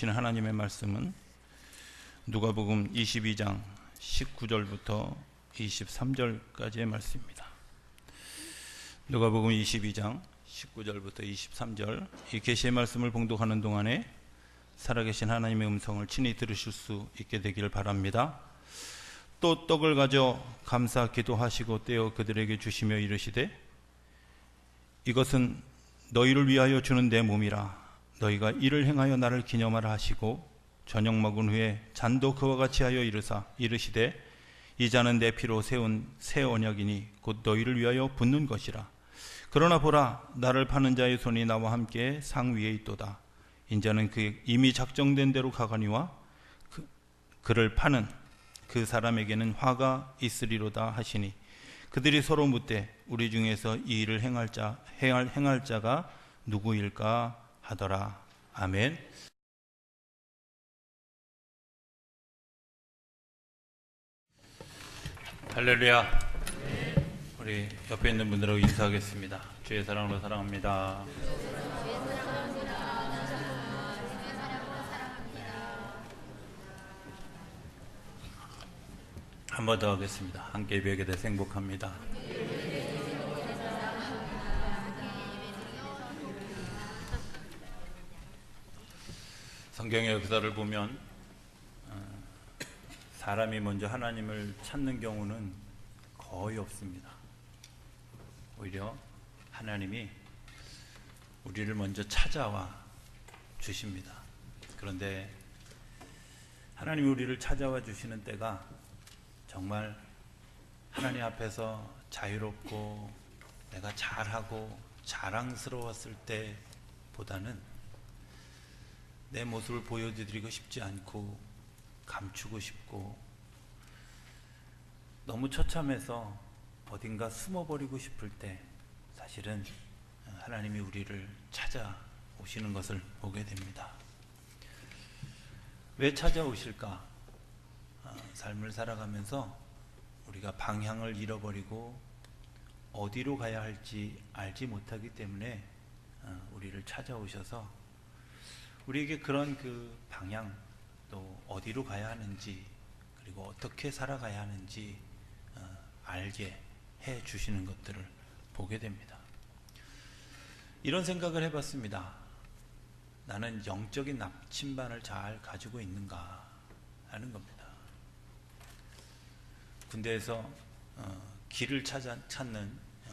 주시는 하나님의 말씀은 누가복음 22장 19절부터 23절까지의 말씀입니다. 누가복음 22장 19절부터 23절 이 계시의 말씀을 봉독하는 동안에 살아계신 하나님의 음성을 친히 들으실 수 있게 되기를 바랍니다. 또 떡을 가져 감사 기도하시고 떼어 그들에게 주시며 이르시되 이것은 너희를 위하여 주는 내 몸이라 너희가 이를 행하여 나를 기념하라 하시고 저녁 먹은 후에 잔도 그와 같이 하여 이르사 이르시되 이 잔은 내 피로 세운 새 언약이니 곧 너희를 위하여 붓는 것이라. 그러나 보라 나를 파는 자의 손이 나와 함께 상 위에 있도다. 인자는 그 이미 작정된 대로 가거니와 그, 그를 파는 그 사람에게는 화가 있으리로다 하시니 그들이 서로 묻되 우리 중에서 이 일을 행할 자 행할 행할 자가 누구일까 하더라. 아멘. 할렐루야. 우리 옆에 있는 분들하고 인사하겠습니다. 주의 사랑으로 사랑합니다. 한 번 더 하겠습니다. 함께 뵈게 돼서 행복합니다. 성경의 역사를 보면 어, 사람이 먼저 하나님을 찾는 경우는 거의 없습니다. 오히려 하나님이 우리를 먼저 찾아와 주십니다. 그런데 하나님이 우리를 찾아와 주시는 때가 정말 하나님 앞에서 자유롭고 내가 잘하고 자랑스러웠을 때보다는 내 모습을 보여드리고 싶지 않고 감추고 싶고 너무 처참해서 어딘가 숨어버리고 싶을 때 사실은 하나님이 우리를 찾아오시는 것을 보게 됩니다. 왜 찾아오실까? 어, 삶을 살아가면서 우리가 방향을 잃어버리고 어디로 가야 할지 알지 못하기 때문에 어, 우리를 찾아오셔서 우리에게 그런 그 방향 또 어디로 가야 하는지 그리고 어떻게 살아가야 하는지 어, 알게 해 주시는 것들을 보게 됩니다. 이런 생각을 해봤습니다. 나는 영적인 나침반을 잘 가지고 있는가 하는 겁니다. 군대에서 어, 길을 찾아, 찾는 어,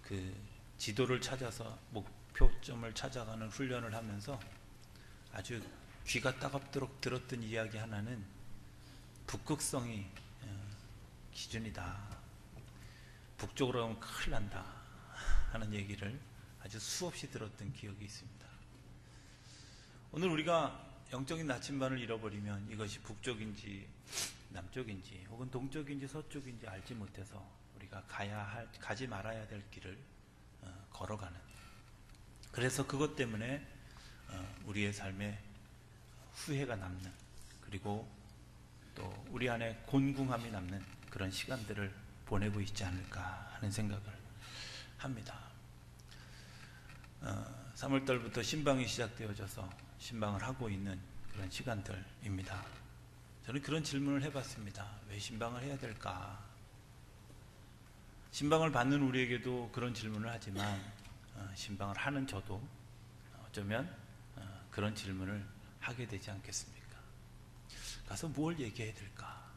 그 지도를 찾아서 목 표점을 찾아가는 훈련을 하면서 아주 귀가 따갑도록 들었던 이야기 하나는 북극성이 어, 기준이다. 북쪽으로 가면 큰일 난다. 하는 얘기를 아주 수없이 들었던 기억이 있습니다. 오늘 우리가 영적인 나침반을 잃어버리면 이것이 북쪽인지 남쪽인지 혹은 동쪽인지 서쪽인지 알지 못해서 우리가 가야 할, 가지 말아야 될 길을 어, 걸어가는 그래서 그것 때문에 어, 우리의 삶에 후회가 남는 그리고 또 우리 안에 곤궁함이 남는 그런 시간들을 보내고 있지 않을까 하는 생각을 합니다. 어, 3월달부터 신방이 시작되어져서 신방을 하고 있는 그런 시간들입니다. 저는 그런 질문을 해봤습니다. 왜 신방을 해야 될까? 신방을 받는 우리에게도 그런 질문을 하지만 어, 신방을 하는 저도 어쩌면 어, 그런 질문을 하게 되지 않겠습니까? 가서 뭘 얘기해야 될까?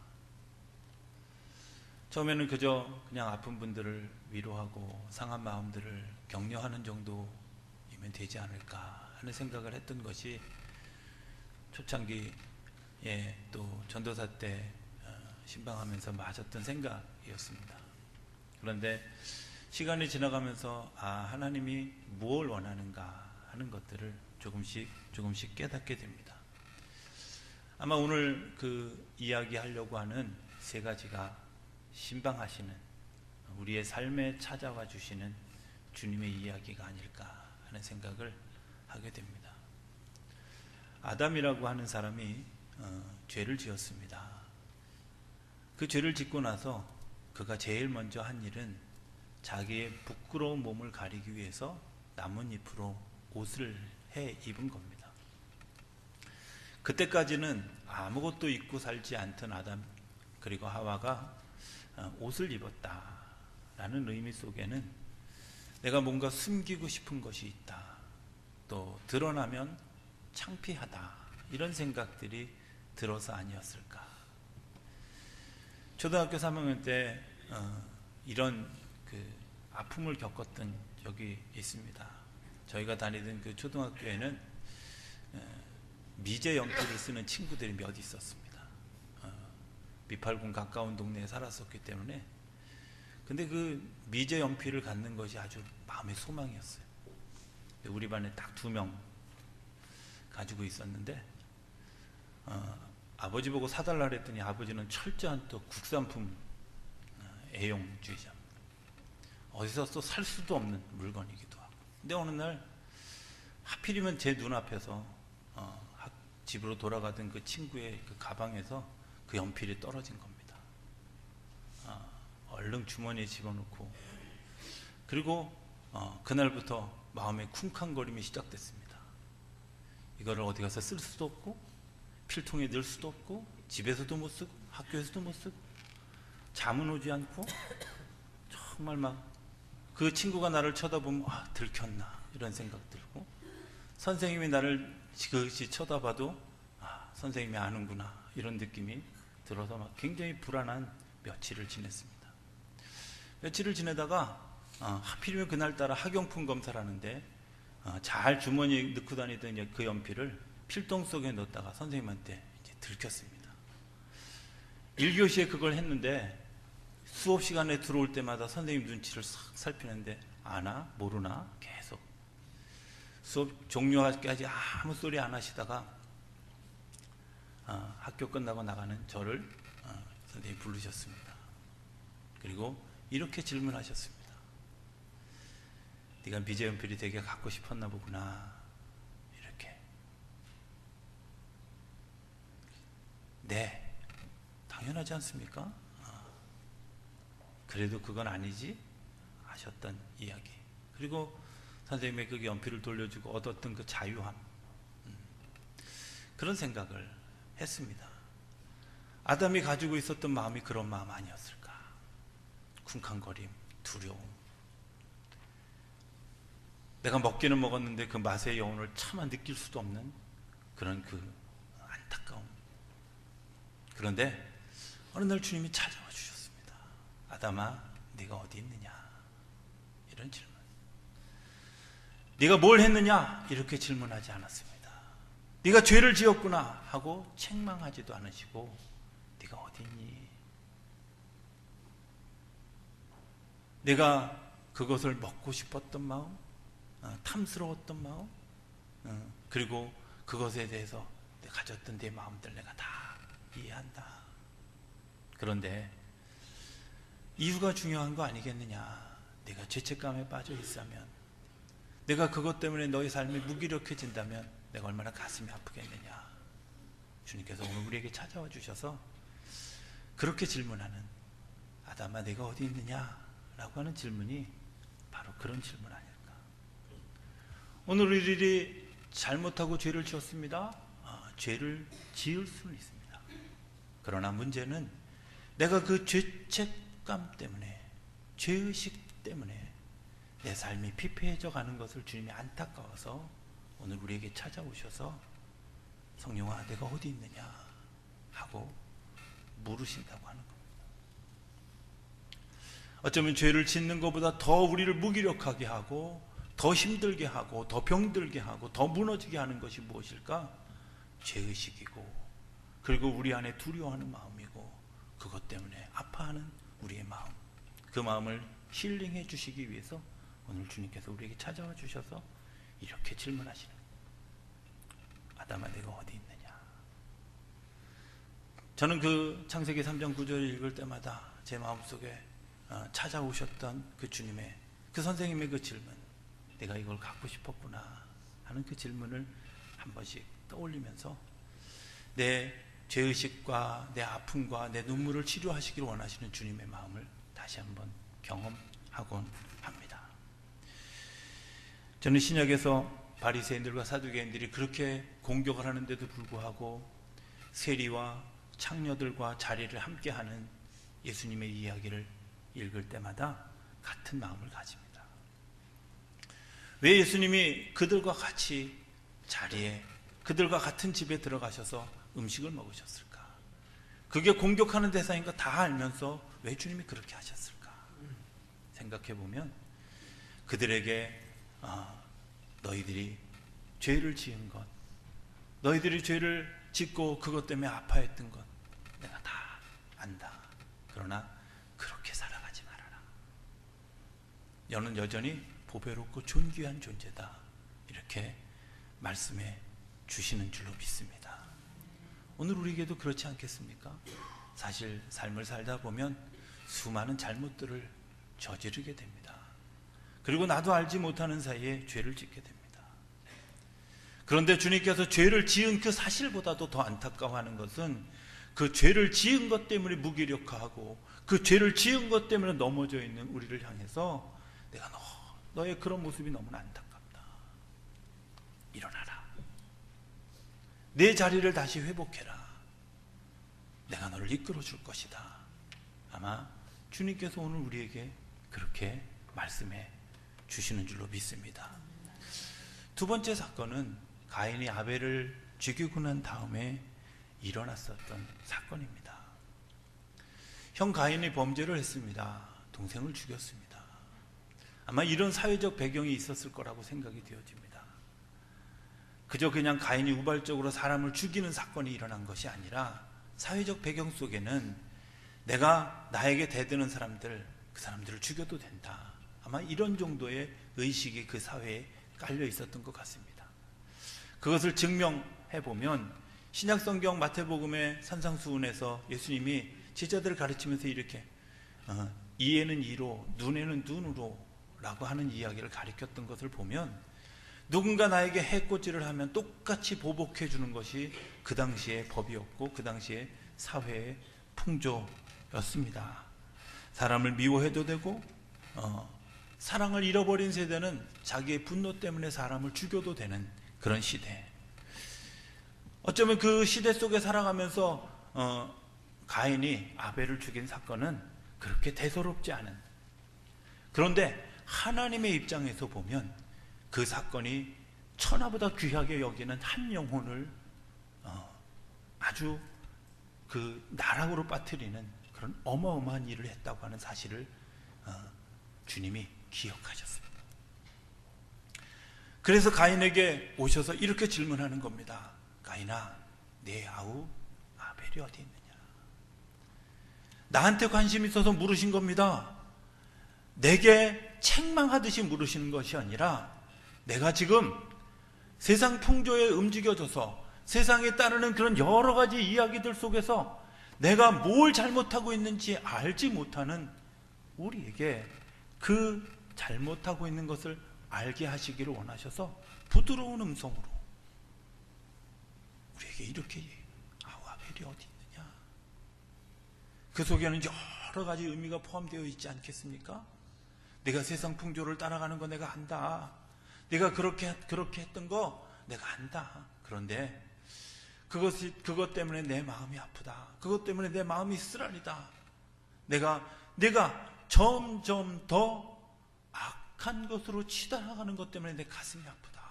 처음에는 그저 그냥 아픈 분들을 위로하고 상한 마음들을 격려하는 정도이면 되지 않을까 하는 생각을 했던 것이 초창기에 또 전도사 때 어, 신방하면서 맞았던 생각이었습니다. 그런데 시간이 지나가면서 아 하나님이 무엇을 원하는가 하는 것들을 조금씩 조금씩 깨닫게 됩니다. 아마 오늘 그 이야기하려고 하는 세 가지가 신방하시는 우리의 삶에 찾아와 주시는 주님의 이야기가 아닐까 하는 생각을 하게 됩니다. 아담이라고 하는 사람이 어, 죄를 지었습니다. 그 죄를 짓고 나서 그가 제일 먼저 한 일은 자기의 부끄러운 몸을 가리기 위해서 나뭇잎으로 옷을 해 입은 겁니다. 그때까지는 아무것도 입고 살지 않던 아담 그리고 하와가 어, 옷을 입었다라는 의미 속에는 내가 뭔가 숨기고 싶은 것이 있다. 또 드러나면 창피하다. 이런 생각들이 들어서 아니었을까. 초등학교 3학년 때 어, 이런 그 아픔을 겪었던 적이 있습니다. 저희가 다니던 그 초등학교에는 어, 미제 연필을 쓰는 친구들이 몇 있었습니다. 어, 미팔군 가까운 동네에 살았었기 때문에 근데 그 미제 연필을 갖는 것이 아주 마음의 소망이었어요. 우리 반에 딱 두 명 가지고 있었는데 어, 아버지 보고 사달라 그랬더니 아버지는 철저한 또 국산품 어, 애용주의자. 어디서 또 살 수도 없는 물건이기도 하고. 근데 어느 날 하필이면 제 눈앞에서 어, 학, 집으로 돌아가던 그 친구의 그 가방에서 그 연필이 떨어진 겁니다. 어, 얼른 주머니에 집어넣고 그리고 어, 그날부터 마음의 쿵쾅거림이 시작됐습니다. 이거를 어디 가서 쓸 수도 없고 필통에 넣을 수도 없고 집에서도 못 쓰고 학교에서도 못 쓰고 잠은 오지 않고 정말 막 그 친구가 나를 쳐다보면 아 들켰나 이런 생각 들고 선생님이 나를 지그시 쳐다봐도 아 선생님이 아는구나 이런 느낌이 들어서 막 굉장히 불안한 며칠을 지냈습니다. 며칠을 지내다가 어, 하필이면 그날따라 학용품 검사를 하는데 어, 잘 주머니에 넣고 다니던 그 연필을 필통 속에 넣었다가 선생님한테 들켰습니다. 1교시에 그걸 했는데 수업 시간에 들어올 때마다 선생님 눈치를 싹 살피는데 아나 모르나 계속 수업 종료하기까지 아무 소리 안 하시다가 어, 학교 끝나고 나가는 저를 어, 선생님 부르셨습니다. 그리고 이렇게 질문하셨습니다. 네가 미제연필이 되게 갖고 싶었나 보구나. 이렇게. 네. 당연하지 않습니까? 어. 그래도 그건 아니지? 하셨던 이야기. 그리고 선생님의 그 연필을 돌려주고 얻었던 그 자유함. 음. 그런 생각을 했습니다. 아담이 가지고 있었던 마음이 그런 마음 아니었을까? 쿵쾅거림, 두려움. 내가 먹기는 먹었는데 그 맛의 여운을 차마 느낄 수도 없는 그런 그 안타까움. 그런데 어느 날 주님이 찾아와 주셨습니다. 아담아, 네가 어디 있느냐? 이런 질문. 네가 뭘 했느냐? 이렇게 질문하지 않았습니다. 네가 죄를 지었구나 하고 책망하지도 않으시고 네가 어디 있니? 내가 그것을 먹고 싶었던 마음, 어, 탐스러웠던 마음, 어, 그리고 그것에 대해서 가졌던 내 마음들 내가 다 이해한다. 그런데 이유가 중요한 거 아니겠느냐? 내가 죄책감에 빠져 있으면, 내가 그것 때문에 너의 삶이 무기력해진다면 내가 얼마나 가슴이 아프겠느냐? 주님께서 오늘 우리에게 찾아와 주셔서 그렇게 질문하는 아담아 내가 어디 있느냐? 라고 하는 질문이 바로 그런 질문 아닐까? 오늘 우리들이 잘못하고 죄를 지었습니다. 아, 죄를 지을 수는 있습니다. 그러나 문제는 내가 그 죄책 감 때문에, 죄의식 때문에 내 삶이 피폐해져 가는 것을 주님이 안타까워서 오늘 우리에게 찾아오셔서 성령아, 내가 어디 있느냐? 하고 물으신다고 하는 겁니다. 어쩌면 죄를 짓는 것보다 더 우리를 무기력하게 하고 더 힘들게 하고 더 병들게 하고 더 무너지게 하는 것이 무엇일까? 죄의식이고 그리고 우리 안에 두려워하는 마음이고 그것 때문에 아파하는 우리의 마음 그 마음을 힐링해 주시기 위해서 오늘 주님께서 우리에게 찾아와 주셔서 이렇게 질문하시는 아담아 내가 어디 있느냐? 저는 그 창세기 3장 9절을 읽을 때마다 제 마음속에 어, 찾아오셨던 그 주님의 그 선생님의 그 질문 내가 이걸 갖고 싶었구나 하는 그 질문을 한 번씩 떠올리면서 내 죄의식과 내 아픔과 내 눈물을 치료하시기를 원하시는 주님의 마음을 다시 한번 경험하곤 합니다. 저는 신약에서 바리새인들과 사두개인들이 그렇게 공격을 하는데도 불구하고 세리와 창녀들과 자리를 함께하는 예수님의 이야기를 읽을 때마다 같은 마음을 가집니다. 왜 예수님이 그들과 같이 자리에 그들과 같은 집에 들어가셔서 음식을 먹으셨을까? 그게 공격하는 대상인 거 다 알면서 왜 주님이 그렇게 하셨을까? 생각해 보면 그들에게 아, 너희들이 죄를 지은 것, 너희들이 죄를 짓고 그것 때문에 아파했던 것 내가 다 안다. 그러나 그렇게 살아가지 말아라. 너는 여전히 보배롭고 존귀한 존재다. 이렇게 말씀해 주시는 줄로 믿습니다. 오늘 우리에게도 그렇지 않겠습니까? 사실 삶을 살다 보면 수많은 잘못들을 저지르게 됩니다. 그리고 나도 알지 못하는 사이에 죄를 짓게 됩니다. 그런데 주님께서 죄를 지은 그 사실보다도 더 안타까워하는 것은 그 죄를 지은 것 때문에 무기력하고 그 죄를 지은 것 때문에 넘어져 있는 우리를 향해서 내가 너, 너의 그런 모습이 너무나 안타깝다. 일어나라. 내 자리를 다시 회복해라. 내가 너를 이끌어 줄 것이다. 아마 주님께서 오늘 우리에게 그렇게 말씀해 주시는 줄로 믿습니다. 두 번째 사건은 가인이 아벨을 죽이고 난 다음에 일어났었던 사건입니다. 형 가인이 범죄를 했습니다. 동생을 죽였습니다. 아마 이런 사회적 배경이 있었을 거라고 생각이 되어집니다. 그저 그냥 가인이 우발적으로 사람을 죽이는 사건이 일어난 것이 아니라 사회적 배경 속에는 내가 나에게 대드는 사람들, 그 사람들을 죽여도 된다. 아마 이런 정도의 의식이 그 사회에 깔려 있었던 것 같습니다. 그것을 증명해 보면 신약 성경 마태복음의 산상수훈에서 예수님이 제자들을 가르치면서 이렇게 어, 이에는 이로 눈에는 눈으로라고 하는 이야기를 가르쳤던 것을 보면 누군가 나에게 해코지를 하면 똑같이 보복해 주는 것이 그 당시의 법이었고 그 당시의 사회의 풍조였습니다. 사람을 미워해도 되고 어, 사랑을 잃어버린 세대는 자기의 분노 때문에 사람을 죽여도 되는 그런 시대. 어쩌면 그 시대 속에 살아가면서 어, 가인이 아벨을 죽인 사건은 그렇게 대소롭지 않은. 그런데 하나님의 입장에서 보면 그 사건이 천하보다 귀하게 여기는 한 영혼을 어, 아주 그 나락으로 빠뜨리는 그런 어마어마한 일을 했다고 하는 사실을 어, 주님이 기억하셨습니다. 그래서 가인에게 오셔서 이렇게 질문하는 겁니다. 가인아, 내 아우 아벨이 어디 있느냐? 나한테 관심 있어서 물으신 겁니다. 내게 책망하듯이 물으시는 것이 아니라 내가 지금 세상 풍조에 움직여져서 세상에 따르는 그런 여러 가지 이야기들 속에서 내가 뭘 잘못하고 있는지 알지 못하는 우리에게 그 잘못하고 있는 것을 알게 하시기를 원하셔서 부드러운 음성으로 우리에게 이렇게 아와벨이 어디 있느냐? 그 속에는 여러 가지 의미가 포함되어 있지 않겠습니까? 내가 세상 풍조를 따라가는 거 내가 안다. 내가 그렇게 그렇게 했던 거 내가 안다. 그런데 그것이 그것 때문에 내 마음이 아프다. 그것 때문에 내 마음이 쓰라리다. 내가 내가 점점 더 악한 것으로 치달아가는 것 때문에 내 가슴이 아프다.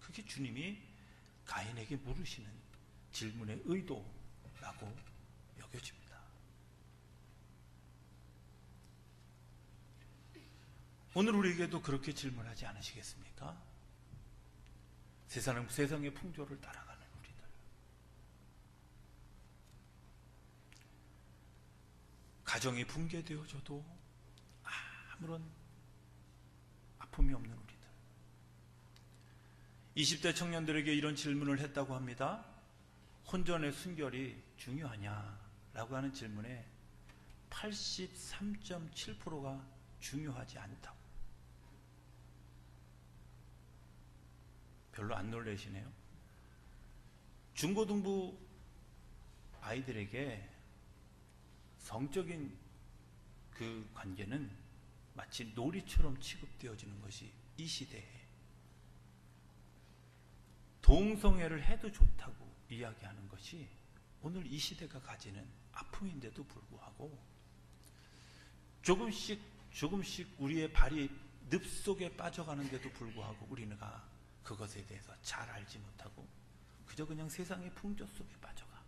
그게 주님이 가인에게 물으시는 질문의 의도라고 여겨집니다. 오늘 우리에게도 그렇게 질문하지 않으시겠습니까? 세상은 세상의 풍조를 따라가는 우리들. 가정이 붕괴되어져도 아무런 아픔이 없는 우리들. 20대 청년들에게 이런 질문을 했다고 합니다. 혼전의 순결이 중요하냐? 라고 하는 질문에 83.7%가 중요하지 않다고. 별로 안 놀라시네요. 중고등부 아이들에게 성적인 그 관계는 마치 놀이처럼 취급되어지는 것이 이 시대에 동성애를 해도 좋다고 이야기하는 것이 오늘 이 시대가 가지는 아픔인데도 불구하고 조금씩 조금씩 우리의 발이 늪 속에 빠져가는데도 불구하고 우리가 그것에 대해서 잘 알지 못하고 그저 그냥 세상의 풍조 속에 빠져가.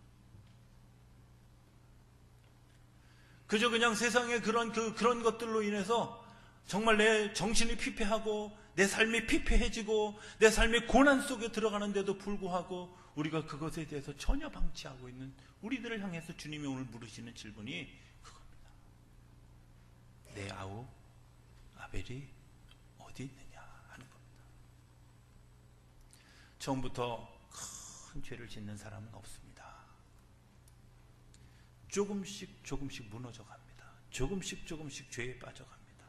그저 그냥 세상의 그런 그 그런 것들로 인해서 정말 내 정신이 피폐하고 내 삶이 피폐해지고 내 삶의 고난 속에 들어가는데도 불구하고 우리가 그것에 대해서 전혀 방치하고 있는 우리들을 향해서 주님이 오늘 물으시는 질문이 그겁니다. 내 아우 아벨이 어디 있느냐 하는 겁니다. 처음부터 큰 죄를 짓는 사람은 없습니다. 조금씩 조금씩 무너져 갑니다. 조금씩 조금씩 죄에 빠져갑니다.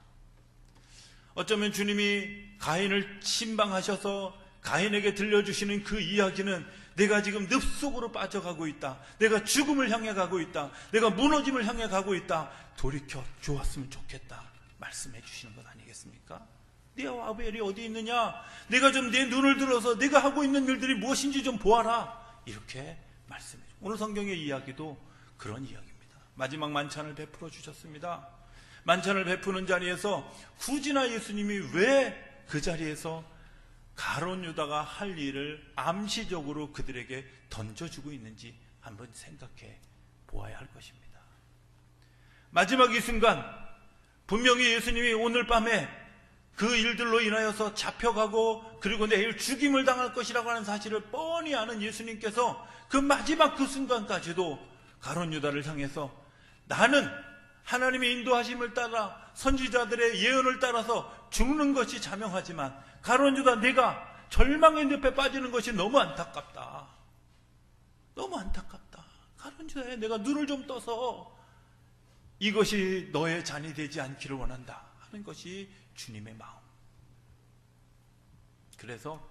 어쩌면 주님이 가인을 신방하셔서 가인에게 들려주시는 그 이야기는 내가 지금 늪 속으로 빠져가고 있다. 내가 죽음을 향해 가고 있다. 내가 무너짐을 향해 가고 있다. 돌이켜 좋았으면 좋겠다. 말씀해 주시는 것 아니겠습니까? 네 아벨이 어디 있느냐? 내가 좀 내 눈을 들어서 내가 하고 있는 일들이 무엇인지 좀 보아라. 이렇게 말씀해 주. 오늘 성경의 이야기도 그런 이야기입니다. 마지막 만찬을 베풀어 주셨습니다. 만찬을 베푸는 자리에서 굳이나 예수님이 왜 그 자리에서 가론 유다가 할 일을 암시적으로 그들에게 던져주고 있는지 한번 생각해 보아야 할 것입니다. 마지막 이 순간 분명히 예수님이 오늘 밤에 그 일들로 인하여서 잡혀가고 그리고 내일 죽임을 당할 것이라고 하는 사실을 뻔히 아는 예수님께서 그 마지막 그 순간까지도 가론 유다를 향해서 나는 하나님의 인도하심을 따라 선지자들의 예언을 따라서 죽는 것이 자명하지만 가론 유다 내가 절망의 늪에 빠지는 것이 너무 안타깝다. 너무 안타깝다. 가론 유다에 내가 눈을 좀 떠서 이것이 너의 잔이 되지 않기를 원한다 하는 것이 주님의 마음. 그래서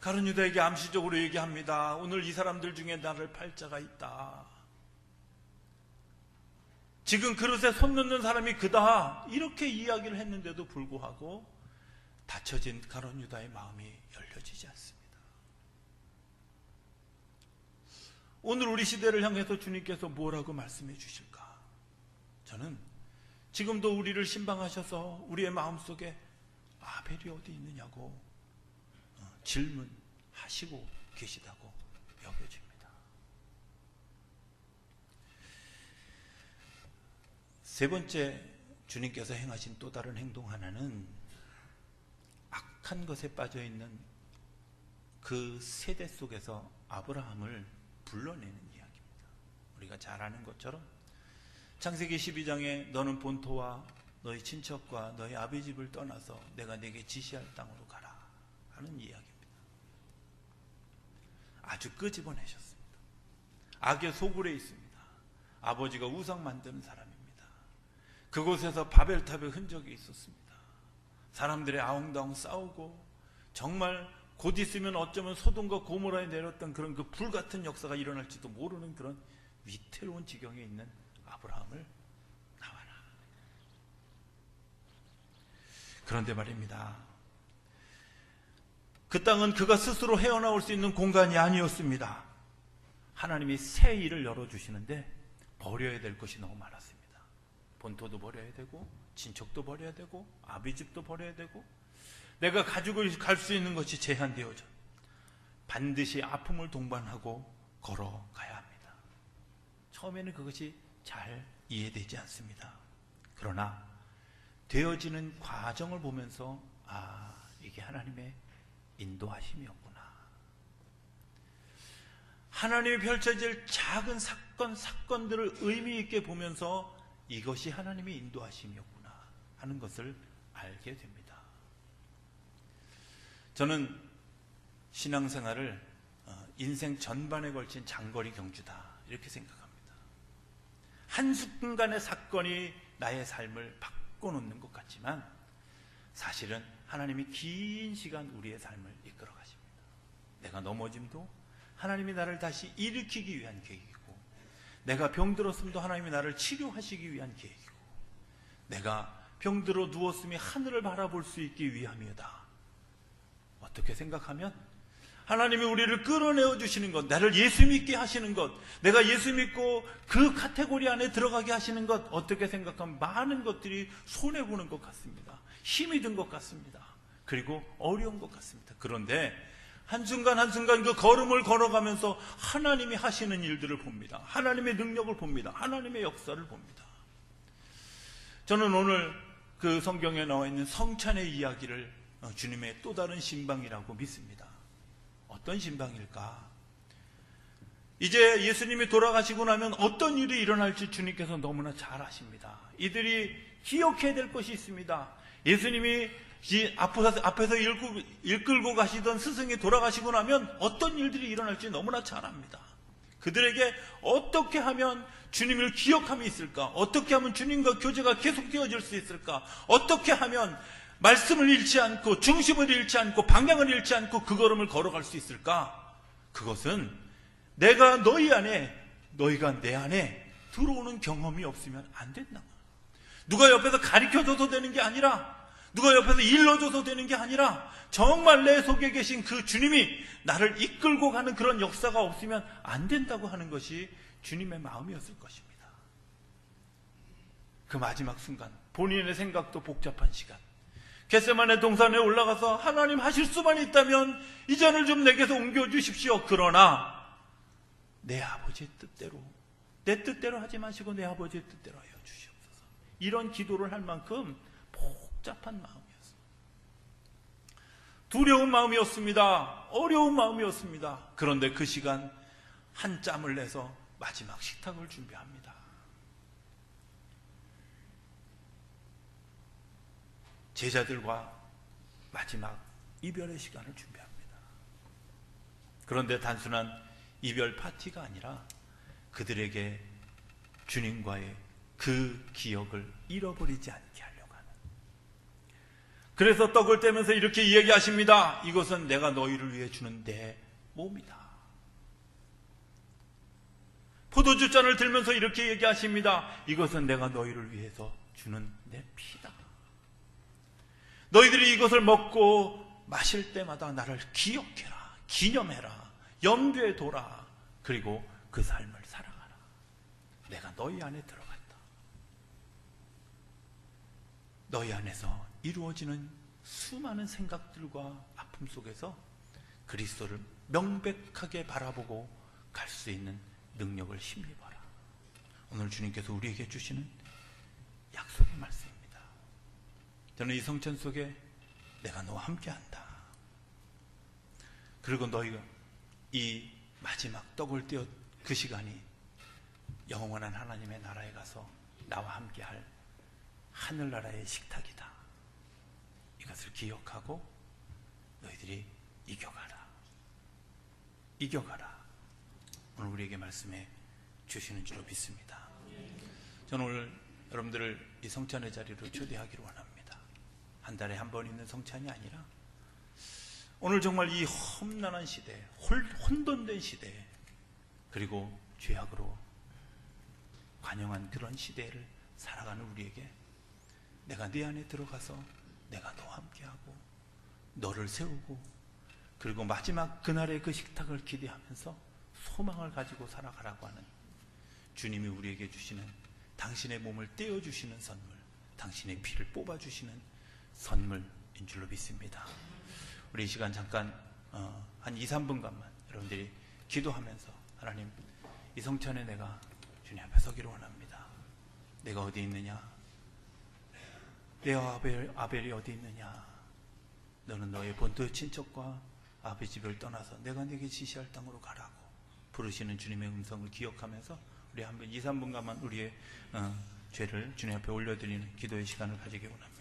가론 유다에게 암시적으로 얘기합니다. 오늘 이 사람들 중에 나를 팔 자가 있다. 지금 그릇에 손 넣는 사람이 그다. 이렇게 이야기를 했는데도 불구하고 닫혀진 가론 유다의 마음이 열려지지 않습니다. 오늘 우리 시대를 향해서 주님께서 뭐라고 말씀해 주실까? 저는 지금도 우리를 신방하셔서 우리의 마음속에 아벨이 어디 있느냐고 어, 질문하시고 계시다고 여겨집니다. 세 번째 주님께서 행하신 또 다른 행동 하나는 악한 것에 빠져 있는 그 세대 속에서 아브라함을 불러내는 이야기입니다. 우리가 잘 아는 것처럼 창세기 12장에 너는 본토와 너희 친척과 너희 아비 집을 떠나서 내가 내게 지시할 땅으로 가라 하는 이야기입니다. 아주 끄집어내셨습니다. 악의 소굴에 있습니다. 아버지가 우상 만드는 사람입니다. 그곳에서 바벨탑의 흔적이 있었습니다. 사람들의 아웅다웅 싸우고 정말 곧 있으면 어쩌면 소돔과 고모라에 내렸던 그런 그 불같은 역사가 일어날지도 모르는 그런 위태로운 지경에 있는 아브라함을 나와라. 그런데 말입니다. 그 땅은 그가 스스로 헤어나올 수 있는 공간이 아니었습니다. 하나님이 새 일을 열어주시는데 버려야 될 것이 너무 많았습니다. 본토도 버려야 되고, 친척도 버려야 되고, 아비집도 버려야 되고, 내가 가지고 갈 수 있는 것이 제한되어져. 반드시 아픔을 동반하고 걸어가야 합니다. 처음에는 그것이 잘 이해되지 않습니다. 그러나 되어지는 과정을 보면서 아, 이게 하나님의 인도하심이었구나. 하나님이 펼쳐질 작은 사건, 사건들을 의미 있게 보면서 이것이 하나님의 인도하심이었구나 하는 것을 알게 됩니다. 저는 신앙생활을 어, 인생 전반에 걸친 장거리 경주다 이렇게 생각합니다. 한순간의 사건이 나의 삶을 바꿔놓는 것 같지만 사실은 하나님이 긴 시간 우리의 삶을 이끌어 가십니다. 내가 넘어짐도 하나님이 나를 다시 일으키기 위한 계획이고 내가 병들었음도 하나님이 나를 치료하시기 위한 계획이고 내가 병들어 누웠음이 하늘을 바라볼 수 있기 위함이다. 어떻게 생각하면 하나님이 우리를 끌어내어 주시는 것, 나를 예수 믿게 하시는 것, 내가 예수 믿고 그 카테고리 안에 들어가게 하시는 것, 어떻게 생각하면 많은 것들이 손해보는 것 같습니다. 힘이 든 것 같습니다. 그리고 어려운 것 같습니다. 그런데 한순간 한순간 그 걸음을 걸어가면서 하나님이 하시는 일들을 봅니다. 하나님의 능력을 봅니다. 하나님의 역사를 봅니다. 저는 오늘 그 성경에 나와 있는 성찬의 이야기를 어, 주님의 또 다른 신방이라고 믿습니다. 어떤 신방일까? 이제 예수님이 돌아가시고 나면 어떤 일이 일어날지 주님께서 너무나 잘 아십니다. 이들이 기억해야 될 것이 있습니다. 예수님이 이 앞에서, 일끌고, 일끌고 가시던 스승이 돌아가시고 나면 어떤 일들이 일어날지 너무나 잘 압니다. 그들에게 어떻게 하면 주님을 기억함이 있을까? 어떻게 하면 주님과 교제가 계속되어질 수 있을까? 어떻게 하면 말씀을 잃지 않고 중심을 잃지 않고 방향을 잃지 않고 그 걸음을 걸어갈 수 있을까? 그것은 내가 너희 안에 너희가 내 안에 들어오는 경험이 없으면 안 된다. 누가 옆에서 가르쳐줘서 되는 게 아니라 누가 옆에서 일러줘서 되는 게 아니라 정말 내 속에 계신 그 주님이 나를 이끌고 가는 그런 역사가 없으면 안 된다고 하는 것이 주님의 마음이었을 것입니다. 그 마지막 순간 본인의 생각도 복잡한 시간 겟세만의 동산에 올라가서 하나님 하실 수만 있다면 이 잔을 좀 내게서 옮겨주십시오. 그러나 내 아버지의 뜻대로 내 뜻대로 하지 마시고 내 아버지의 뜻대로 하여 주시옵소서. 이런 기도를 할 만큼 복잡한 마음이었습니다. 두려운 마음이었습니다. 어려운 마음이었습니다. 그런데 그 시간 한 짬을 내서 마지막 식탁을 준비합니다. 제자들과 마지막 이별의 시간을 준비합니다. 그런데 단순한 이별 파티가 아니라 그들에게 주님과의 그 기억을 잃어버리지 않게 하려고 하는. 그래서 떡을 떼면서 이렇게 이야기하십니다. 이것은 내가 너희를 위해 주는 내 몸이다. 포도주 잔을 들면서 이렇게 얘기하십니다. 이것은 내가 너희를 위해서 주는 내 피다. 너희들이 이것을 먹고 마실 때마다 나를 기억해라, 기념해라, 염두에 둬라. 그리고 그 삶을 살아가라. 내가 너희 안에 들어간다. 너희 안에서 이루어지는 수많은 생각들과 아픔 속에서 그리스도를 명백하게 바라보고 갈 수 있는 능력을 힘입어라. 오늘 주님께서 우리에게 주시는 약속의 말씀 저는 이 성찬 속에 내가 너와 함께한다. 그리고 너희가 이 마지막 떡을 떼어 그 시간이 영원한 하나님의 나라에 가서 나와 함께할 하늘나라의 식탁이다. 이것을 기억하고 너희들이 이겨가라. 이겨가라. 오늘 우리에게 말씀해 주시는 줄로 믿습니다. 저는 오늘 여러분들을 이 성찬의 자리로 초대하기를 원합니다. 한 달에 한 번 있는 성찬이 아니라 오늘 정말 이 험난한 시대, 혼돈된 시대, 그리고 죄악으로 관영한 그런 시대를 살아가는 우리에게 내가 네 안에 들어가서 내가 너와 함께하고 너를 세우고 그리고 마지막 그날의 그 식탁을 기대하면서 소망을 가지고 살아가라고 하는 주님이 우리에게 주시는 당신의 몸을 떼어주시는 선물, 당신의 피를 뽑아주시는 선물인 줄로 믿습니다. 우리 이 시간 잠깐 어, 한 2, 3분간만 여러분들이 기도하면서 하나님 이 성찬에 내가 주님 앞에 서기를 원합니다. 내가 어디 있느냐? 내 아벨, 아벨이 어디 있느냐? 너는 너의 본토의 친척과 아버지 집을 떠나서 내가 네게 지시할 땅으로 가라고 부르시는 주님의 음성을 기억하면서 우리 한번 2, 3분간만 우리의 어, 죄를 주님 앞에 올려드리는 기도의 시간을 가지기 원합니다.